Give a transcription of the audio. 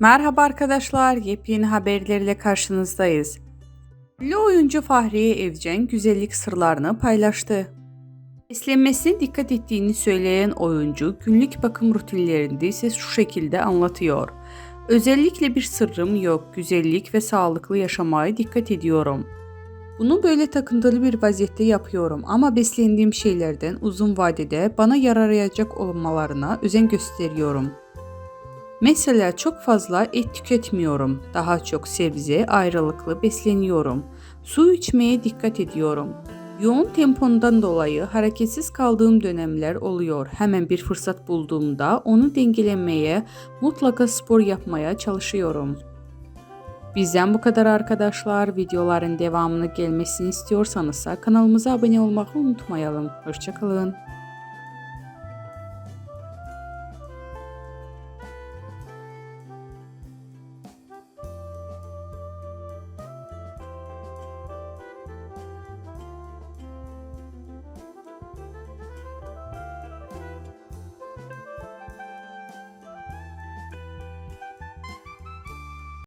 Merhaba arkadaşlar, yepyeni haberlerle karşınızdayız. Ünlü oyuncu Fahriye Evcen güzellik sırlarını paylaştı. Beslenmesine dikkat ettiğini söyleyen oyuncu günlük bakım rutinlerinde ise şu şekilde anlatıyor. Özellikle bir sırrım yok, güzellik ve sağlıklı yaşamaya dikkat ediyorum. Bunu böyle takıntılı bir vaziyette yapıyorum ama beslendiğim şeylerden uzun vadede bana yararayacak olmalarına özen gösteriyorum. Mesela çok fazla et tüketmiyorum. Daha çok sebze, ayrılıklı besleniyorum. Su içmeye dikkat ediyorum. Yoğun tempondan dolayı hareketsiz kaldığım dönemler oluyor. Hemen bir fırsat bulduğumda onu dengelemeye, mutlaka spor yapmaya çalışıyorum. Bizden bu kadar arkadaşlar. Videoların devamını gelmesini istiyorsanız kanalımıza abone olmayı unutmayalım. Hoşçakalın.